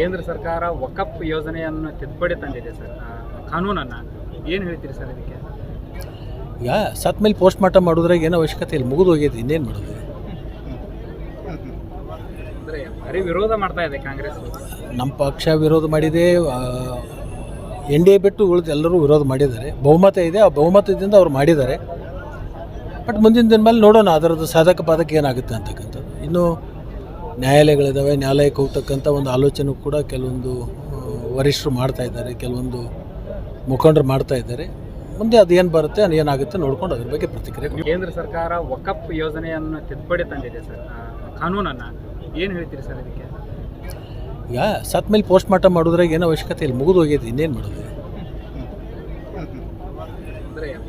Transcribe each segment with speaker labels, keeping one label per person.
Speaker 1: ಕೇಂದ್ರ ಸರ್ಕಾರ ವಕಪ್ ಯೋಜನೆಯನ್ನು ತಿದ್ದುಪಡಿ ತಂದಿದೆ ಸರ್. ಕಾನೂನನ್ನು ಏನು ಹೇಳ್ತೀರಿ ಸರ್ ಇದಕ್ಕೆ
Speaker 2: ಈಗ ಸತ್ ಮೇಲೆ ಪೋಸ್ಟ್ ಮಾರ್ಟಮ್ ಮಾಡೋದ್ರಾಗ ಏನೋ ಅವಶ್ಯಕತೆ ಇಲ್ಲ ಮುಗಿದು ಹೋಗಿದೆ ಇನ್ನೇನು ಮಾಡೋದು?
Speaker 1: ಅಂದರೆ ವಿರೋಧ ಮಾಡ್ತಾ ಇದೆ ಕಾಂಗ್ರೆಸ್
Speaker 2: ನಮ್ಮ ಪಕ್ಷ ವಿರೋಧ ಮಾಡಿದೆ ಎನ್ ಡಿ ಎ ಬಿಟ್ಟು ಉಳಿದು ಎಲ್ಲರೂ ವಿರೋಧ ಮಾಡಿದ್ದಾರೆ. ಬಹುಮತ ಇದೆ ಆ ಬಹುಮತದಿಂದ ಅವ್ರು ಮಾಡಿದ್ದಾರೆ. ಬಟ್ ಮುಂದಿನ ದಿನ ಮೇಲೆ ನೋಡೋಣ ಅದರದ್ದು ಸಾಧಕ ಬಾಧಕ ಏನಾಗುತ್ತೆ ಅಂತಕ್ಕಂಥದ್ದು. ಇನ್ನು ನ್ಯಾಯಾಲಯಗಳಿದ್ದಾವೆ ನ್ಯಾಯಾಲಯಕ್ಕೆ ಹೋಗ್ತಕ್ಕಂಥ ಒಂದು ಆಲೋಚನೆ ಕೂಡ ಕೆಲವೊಂದು ವರಿಷ್ಠರು ಮಾಡ್ತಾ ಇದ್ದಾರೆ ಕೆಲವೊಂದು ಮುಖಂಡರು ಮಾಡ್ತಾ ಇದ್ದಾರೆ. ಮುಂದೆ ಅದೇನು ಬರುತ್ತೆ ಅದು ಏನಾಗುತ್ತೆ ನೋಡ್ಕೊಂಡು ಅದ್ರ ಬಗ್ಗೆ ಪ್ರತಿಕ್ರಿಯೆ
Speaker 1: ಕೇಂದ್ರ ಸರ್ಕಾರ ವಕಪ್ ಯೋಜನೆಯನ್ನು ತಿದ್ದುಪಡಿ ತಂದಿದೆ ಸರ್ ಕಾನೂನನ್ನು. ಏನು ಹೇಳ್ತೀರಿ ಸರ್ ಅದಕ್ಕೆ
Speaker 2: ಈಗ ಸತ್ ಮೇಲೆ ಪೋಸ್ಟ್ ಮಾರ್ಟಮ್ ಮಾಡೋದ್ರಾಗ ಏನೋ ಅವಶ್ಯಕತೆ ಇಲ್ಲ ಮುಗಿದು ಹೋಗಿದೆ ಇನ್ನೇನು ಮಾಡೋದು?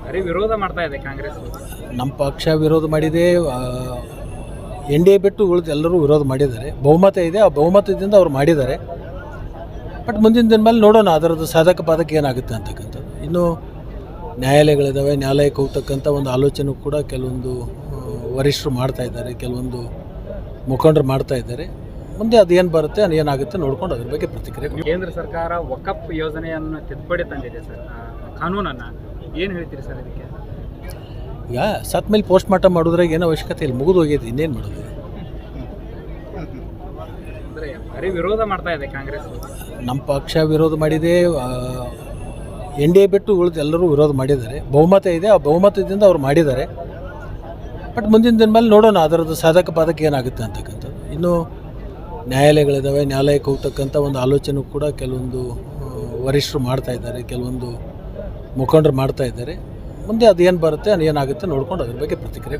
Speaker 1: ಅಂದರೆ ವಿರೋಧ ಮಾಡ್ತಾ ಇದೆ ಕಾಂಗ್ರೆಸ್.
Speaker 2: ನಮ್ಮ ಪಕ್ಷ ವಿರೋಧ ಮಾಡಿದೆ ಎನ್ ಡಿ ಎ ಬಿಟ್ಟು ಉಳಿದು ಎಲ್ಲರೂ ವಿರೋಧ ಮಾಡಿದ್ದಾರೆ. ಬಹುಮತ ಇದೆ, ಆ ಬಹುಮತದಿಂದ ಅವ್ರು ಮಾಡಿದ್ದಾರೆ. ಬಟ್ ಮುಂದಿನ ದಿನ ಮೇಲೆ ನೋಡೋಣ, ಅದರದ್ದು ಸಾಧಕ ಬಾಧಕ ಏನಾಗುತ್ತೆ ಅಂತಕ್ಕಂಥದ್ದು. ಇನ್ನು ನ್ಯಾಯಾಲಯಗಳಿದ್ದಾವೆ ನ್ಯಾಯಾಲಯಕ್ಕೆ ಹೋಗ್ತಕ್ಕಂಥ ಒಂದು ಆಲೋಚನೆ ಕೂಡ ಕೆಲವೊಂದು ವರಿಷ್ಠರು ಮಾಡ್ತಾ ಇದ್ದಾರೆ, ಕೆಲವೊಂದು ಮುಖಂಡರು ಮಾಡ್ತಾ ಇದ್ದಾರೆ. ಮುಂದೆ ಅದೇನು ಬರುತ್ತೆ, ಅದು ಏನಾಗುತ್ತೆ ನೋಡ್ಕೊಂಡು ಅದ್ರ ಬಗ್ಗೆ ಪ್ರತಿಕ್ರಿಯೆ
Speaker 1: ಕೇಂದ್ರ ಸರ್ಕಾರ ವಕಪ್ ಯೋಜನೆಯನ್ನು ತಿದ್ದುಪಡಿ ತಂದಿದೆ ಸರ್. ಕಾನೂನನ್ನು ಏನು ಹೇಳ್ತೀರಿ ಸರ್ ಇದಕ್ಕೆ?
Speaker 2: ಈಗ ಸತ್ ಮೇಲೆ ಪೋಸ್ಟ್ ಮಾರ್ಟಮ್ ಮಾಡೋದ್ರಾಗ ಏನೋ ಅವಶ್ಯಕತೆ ಇಲ್ಲ. ಮುಗಿದು ಹೋಗಿದೆ ಇನ್ನೇನು ಮಾಡೋದು?
Speaker 1: ವಿರೋಧ ಮಾಡ್ತಾ ಇದೆ ಕಾಂಗ್ರೆಸ್
Speaker 2: ನಮ್ಮ ಪಕ್ಷ ವಿರೋಧ ಮಾಡಿದೆ ಎನ್ ಡಿ ಎ ಬಿಟ್ಟು ಉಳಿದು ಎಲ್ಲರೂ ವಿರೋಧ ಮಾಡಿದ್ದಾರೆ. ಬಹುಮತ ಇದೆ ಆ ಬಹುಮತದಿಂದ ಅವ್ರು ಮಾಡಿದ್ದಾರೆ. ಬಟ್ ಮುಂದಿನ ದಿನ ಮೇಲೆ ನೋಡೋಣ ಅದರದ್ದು ಸಾಧಕ ಬಾಧಕ ಏನಾಗುತ್ತೆ ಅಂತಕ್ಕಂಥದ್ದು. ಇನ್ನು ನ್ಯಾಯಾಲಯಗಳಿದ್ದಾವೆ ನ್ಯಾಯಾಲಯಕ್ಕೆ ಹೋಗ್ತಕ್ಕಂಥ ಒಂದು ಆಲೋಚನೆ ಕೂಡ ಕೆಲವೊಂದು ವರಿಷ್ಠರು ಮಾಡ್ತಾ ಇದ್ದಾರೆ ಕೆಲವೊಂದು ಮುಖಂಡರು ಮಾಡ್ತಾ ಇದ್ದಾರೆ. ಮುಂದೆ ಅದೇನು ಬರುತ್ತೆ ಏನಾಗುತ್ತೆ ನೋಡ್ಕೊಂಡು ಅದ್ರ ಬಗ್ಗೆ ಪ್ರತಿಕ್ರಿಯೆ.